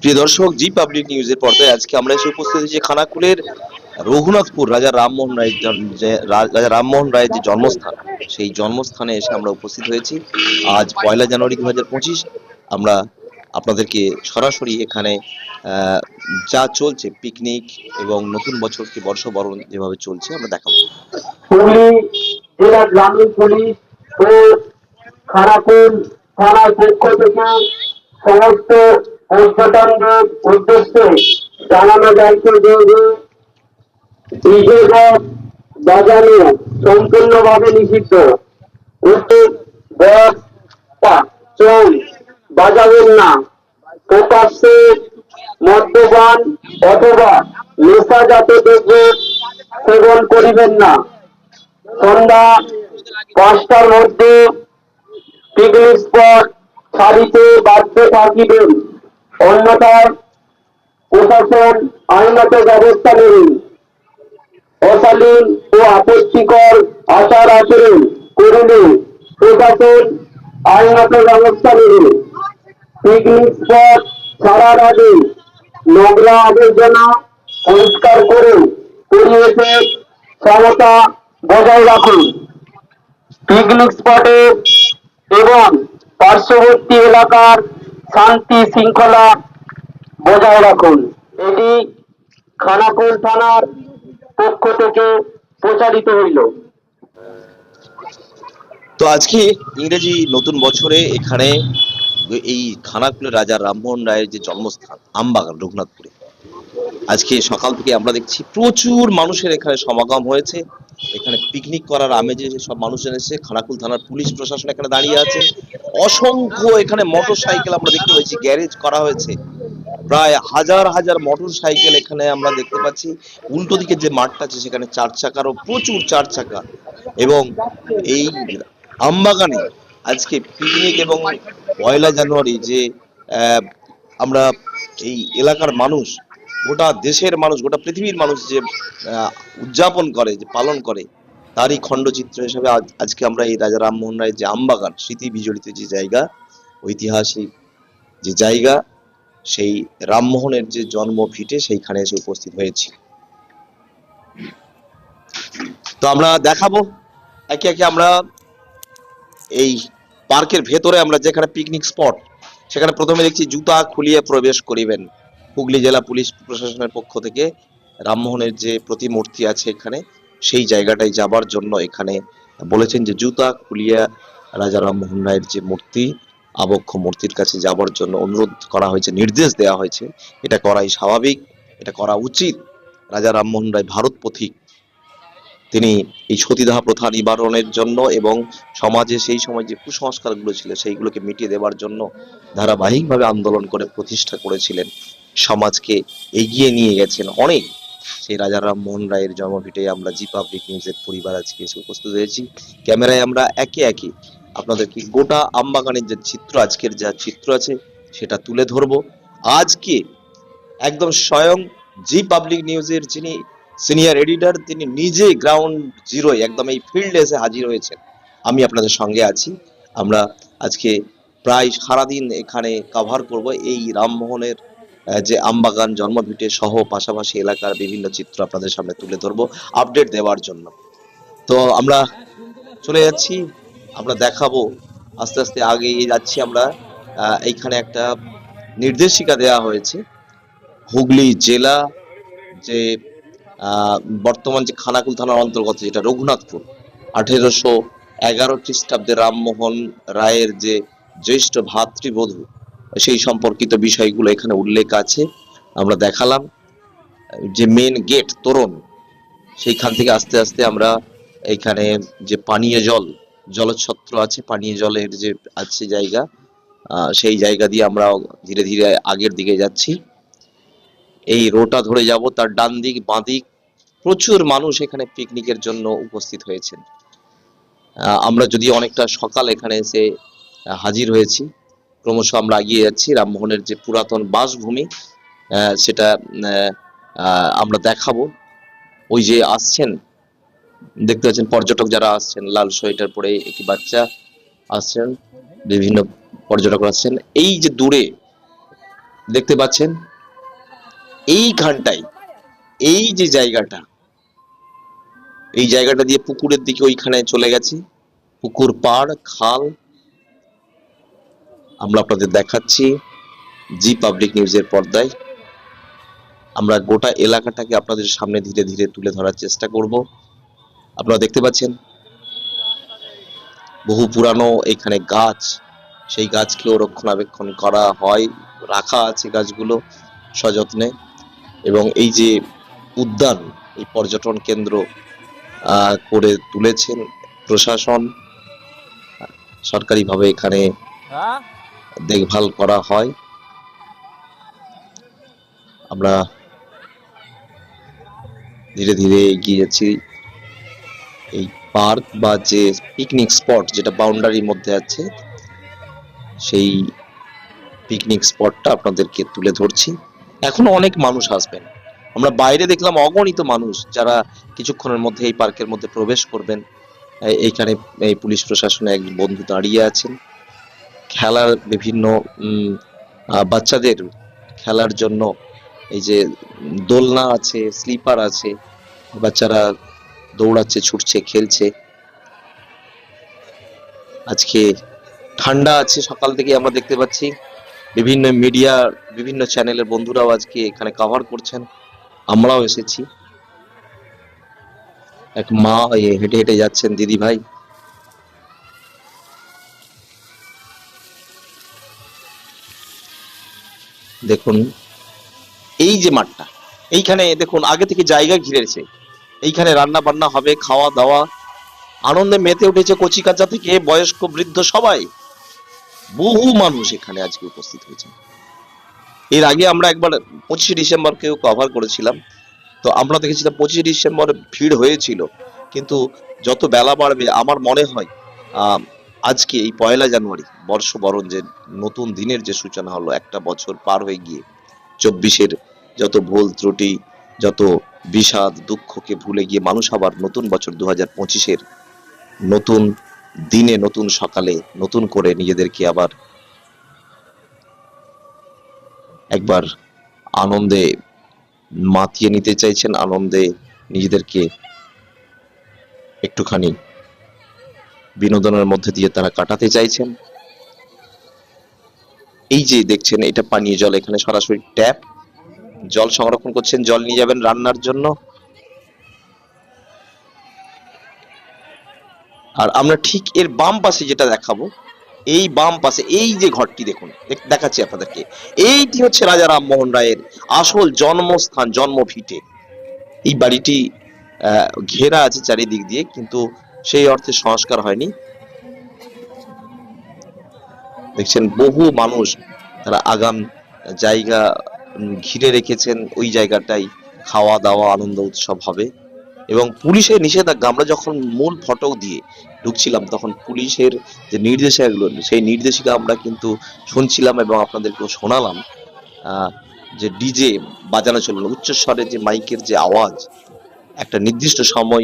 প্রিয় দর্শক, জি পাবলিক নিউজের পর্দায় আজকে আমরা এসে উপস্থিত হয়েছি খানাকুলের রঘুনাথপুর রাজা রামমোহন রায়ের জন- যে রাজা রামমোহন রায়ের যে জন্মস্থান, সেই জন্মস্থানে এসে আমরা উপস্থিত হয়েছি। আজ পয়লা জানুয়ারি দু হাজার পঁচিশ, আমরা আপনাদেরকে সরাসরি এখানে যা চলছে, পিকনিক এবং নতুন বছরকে বর্ষবরণ যেভাবে চলছে, আমরা দেখাবো। খানাকুল থানার পক্ষ থেকে সমস্ত পর্যটনদের উদ্দেশ্যে জানানো যাইছে যে যে বাজানো সম্পূর্ণভাবে নিষিদ্ধ। উচিত বক্স বা চোল, বাজাবেন না। প্রকাশ্যে মদ্যপান অথবা নেশাজাত দ্রব্য সেবন করিবেন না। সন্ধ্যা পাঁচটার মধ্যে পিকনিক স্পট ছাড়িতে বাধ্য থাকিবেন। অন্যথায় প্রশাসন আইনত ব্যবস্থা নেবেন অশালীন ও আপত্তিকর আচার আচরণ করিলে প্রশাসন আইনত ব্যবস্থা নেবে। পিকনিক স্পট ছাড়ার আগে নোংরা আবর্জনা পরিষ্কার করে পরিবেশের সমতা বজায় রাখুন। পিকনিক স্পটে এবং পার্শ্ববর্তী এলাকার শান্তি শৃঙ্খলা বজায় রাখুন। এটি খানাকুল থানার পক্ষ থেকে প্রচারিত হইল। তো আজকে ইংরেজি নতুন বছরে এখানে এই খানাকুলের রাজা রামমোহন রায়ের যে জন্মস্থান, আমবাগান, রঘুনাথপুরে। আজকে সকাল থেকে আমরা দেখছি প্রচুর মানুষের এখানে সমাগম হয়েছে। এখানে পিকনিক করার আমেজে সব মানুষজন এসেছে, খানাকুল থানার পুলিশ প্রশাসন এখানে দাঁড়িয়ে আছে। অসংখ্য এখানে মোটর সাইকেল আমরা দেখতে পাচ্ছি গ্যারেজ করা হয়েছে। প্রায় হাজার হাজার মোটর সাইকেল এখানে আমরা দেখতে পাচ্ছি। উল্টো দিকে যে মাঠটা আছে, সেখানে চার চাকারও প্রচুর চার চাকা। এবং এই আমবাগানে আজকে পিকনিক এবং পয়লা জানুয়ারি যে আমরা এই এলাকার মানুষ গোটা দেশের মানুষ, গোটা পৃথিবীর মানুষ যে উদযাপন করে, যে পালন করে, তারই খণ্ডচিত্র হিসাবে আজকে আমরা এই রাজা রামমোহন রায়ের যে আমবাগান, স্মৃতি বিজড়িত যে জায়গা, ঐতিহাসিক যে জায়গা, সেই রামমোহনের যে জন্ম ভিটে সেইখানে এসে উপস্থিত হয়েছি। তো আমরা দেখাবো, একে একে আমরা এই পার্কের ভেতরে আমরা যেখানে পিকনিক স্পট সেখানে প্রথমে দেখছি জুতা খুলিয়ে প্রবেশ করিবেন। হুগলি জেলা পুলিশ প্রশাসনের পক্ষ থেকে রামমোহনের যে প্রতিমূর্তি আছে এখানে, সেই জায়গাটায় যাবার জন্য এখানে বলেছেন যে জুতা খুলিয়া রাজা রামমোহন রায়ের যে মূর্তি, আবক্ষ মূর্তির কাছে যাবার জন্য অনুরোধ করা হয়েছে, নির্দেশ দেওয়া হয়েছে। এটা করাই স্বাভাবিক, এটা করা উচিত। রাজা রামমোহন রায় ভারত পথিক। তিনি এই সতীদাহ প্রথা নিবারণের জন্য এবং সমাজে সেই সময় যে কুসংস্কারগুলো ছিল, সেইগুলোকে মিটিয়ে দেওয়ার জন্য ধারাবাহিকভাবে আন্দোলন করে প্রতিষ্ঠা করেছিলেন। সমাজকে এগিয়ে নিয়ে গেছেন অনেক। সেই রাজা রামমোহন রায়ের জন্মভিটে আমরা জি পাবলিক নিউজের পরিবার আজকে এসে উপস্থিত হয়েছি। ক্যামেরায় আমরা একে একে আপনাদেরকে গোটা আমবাগানের যে চিত্র, আজকের যা চিত্র আছে, সেটা তুলে ধরবো। আজকে একদম স্বয়ং জি পাবলিক নিউজের যিনি সিনিয়র এডিটর তিনি নিজে গ্রাউন্ড জিরোয় একদম এই ফিল্ডে এসে হাজির হয়েছেন। আমি আপনাদের সঙ্গে আছি। আমরা আজকে প্রায় সারাদিন এখানে কভার করব এই রামমোহনের যে আমবাগান, জন্মভিটে সহ পাশাপাশি এলাকার বিভিন্ন চিত্র আপনাদের সামনে তুলে ধরবো আপডেট দেওয়ার জন্য। তো আমরা চলে যাচ্ছি, আমরা দেখাবো, আস্তে আস্তে আগে যাচ্ছি আমরা। এইখানে একটা নির্দেশিকা দেওয়া হয়েছে, হুগলি জেলা যে বর্তমান যে খানাকুল থানার অন্তর্গত যেটা রঘুনাথপুর, আঠেরোশো এগারো খ্রিস্টাব্দে রামমোহন রায়ের যে জ্যেষ্ঠ ভাতৃবধূ সেই সম্পর্কিত বিষয়গুলো এখানে উল্লেখ আছে। আমরা দেখালাম, যে মেন গেট তোরণ, সেইখান থেকে আস্তে আস্তে আমরা এখানে যে পানীয় জল, জলছত্র আছে, পানীয় জলের যে আছে জায়গা সেই জায়গা দিয়ে আমরা ধীরে ধীরে আগের দিকে যাচ্ছি। এই রোটা ধরে যাব, তার ডান দিক, বাঁ দিক, প্রচুর মানুষ এখানে পিকনিকের জন্য উপস্থিত হয়েছেন। আমরা যদি অনেকটা সকাল এখানে এসে হাজির হয়েছি ক্রমশ আমরা এগিয়ে যাচ্ছি। রামমোহনের যে পুরাতন বাসভূমি সেটা আমরা দেখাবো। ওই যে আসছেন, দেখতে পাচ্ছেন পর্যটক যারা আসছেন, লাল সোয়েটার পরে একটি বাচ্চা আসছেন, বিভিন্ন পর্যটক আসছেন। এই যে দূরে দেখতে পাচ্ছেন এইখানটাই এই যে জায়গাটা, এই জায়গাটা দিয়ে পুকুরের দিকে ওইখানে চলে গেছে। পুকুর পাড়, খাল আমরা আপনাদের দেখাচ্ছি জি পাবলিক নিউজের পর্দায়। আমরা গোটা এলাকাটাকে আপনাদের সামনে ধীরে ধীরে তুলে ধরার চেষ্টা করব। আপনারা দেখতে পাচ্ছেন, বহু পুরানো এখানে গাছ, সেই গাছকেও রক্ষণাবেক্ষণ করা হয়, রাখা আছে গাছগুলো সযত্নে। এবং এই যে উদ্যান, এই পর্যটন কেন্দ্র করে তুলেছেন প্রশাসন, সরকারিভাবে এখানে দেখভাল করা হয়। আমরা ধীরে ধীরে এগিয়ে যাচ্ছি। এই পার্ক বা যে পিকনিক স্পট যেটা বাউন্ডারির মধ্যে আছে, সেই পিকনিক স্পটটা আপনাদেরকে তুলে ধরছি। এখনও অনেক মানুষ আসবেন। আমরা বাইরে দেখলাম অগণিত মানুষ যারা কিছুক্ষণের মধ্যে এই পার্কের মধ্যে প্রবেশ করবেন। এইখানে এই পুলিশ প্রশাসনে এক বন্ধু দাঁড়িয়ে আছেন। খেলার বিভিন্ন বাচ্চাদের খেলার জন্য এই যে দোলনা আছে, স্লিপার আছে, বাচ্চারা দৌড়াচ্ছে, ছুটছে, খেলছে। আজকে ঠান্ডা আছে, সকাল থেকে আমরা দেখতে পাচ্ছি বিভিন্ন মিডিয়া বিভিন্ন চ্যানেলের বন্ধুরাও আজকে এখানে কভার করছেন। আমরাও এসেছি। এক মা হেঁটে হেঁটে যাচ্ছেন দিদি ভাই দেখুন, এই যে মাঠটা, এইখানে দেখুন, আগে থেকে জায়গা ঘিরেছে এইখানে রান্না বান্না হবে খাওয়া দাওয়া আনন্দে মেতে উঠেছে কচিকাচা থেকে বয়স্ক বৃদ্ধ সবাই। বহু মানুষ এখানে আজকে উপস্থিত হয়েছে। এর আগে আমরা একবার পঁচিশে ডিসেম্বরকেও কভার করেছিলাম। তো আমরা দেখেছিলাম পঁচিশে ডিসেম্বর ভিড় হয়েছিল। কিন্তু যত বেলা বাড়বে, আমার মনে হয় আজকে এই পয়লা জানুয়ারি বর্ষবরণ যে নতুন দিনের যে সূচনা হলো, একটা বছর পার হয়ে গিয়ে চব্বিশের যত ভুল ত্রুটি, যত বিষাদ, দুঃখকে ভুলে গিয়ে মানুষ আবার নতুন বছর দু হাজার পঁচিশের নতুন দিনে, নতুন সকালে, নতুন করে নিজেদেরকে আবার একবার আনন্দে মাতিয়ে নিতে চাইছেন, আনন্দে নিজেদেরকে একটুখানি বিনোদনের মধ্যে দিয়ে তারা কাটাতে চাইছেন। এই যে দেখছেন, এটা পানীয় জল, এখানে সরাসরি ট্যাপ। জল সংরক্ষণ করছেন, জল নিয়ে যাবেন রান্নার জন্য। আর আমরা ঠিক এর বাম পাশে যেটা দেখাবো, এই বাম পাশে, এই যে ঘরটি দেখুন, দেখ- দেখাচ্ছি আপনাদেরকে। এইটি হচ্ছে রাজা রামমোহন রায়ের আসল জন্মস্থান, জন্মভিটে। এই বাড়িটি ঘেরা আছে চারিদিক দিয়ে, কিন্তু সেই অর্থে সংস্কার হয়নি। দেখছেন, বহু মানুষ তারা আগাম জায়গা ঘিরে রেখেছেন, ওই জায়গাটাই খাওয়া দাওয়া, আনন্দ, উৎসব হবে। এবং পুলিশের নিষেধাজ্ঞা, আমরা যখন মূল ফটক দিয়ে ঢুকছিলাম, তখন পুলিশের যে নির্দেশিকাগুলো সেই নির্দেশিকা আমরা কিন্তু শুনছিলাম এবং আপনাদেরকেও শোনালাম। যে ডিজে বাজানো চলবে না উচ্চস্বরে যে মাইকের যে আওয়াজ, একটা নির্দিষ্ট সময়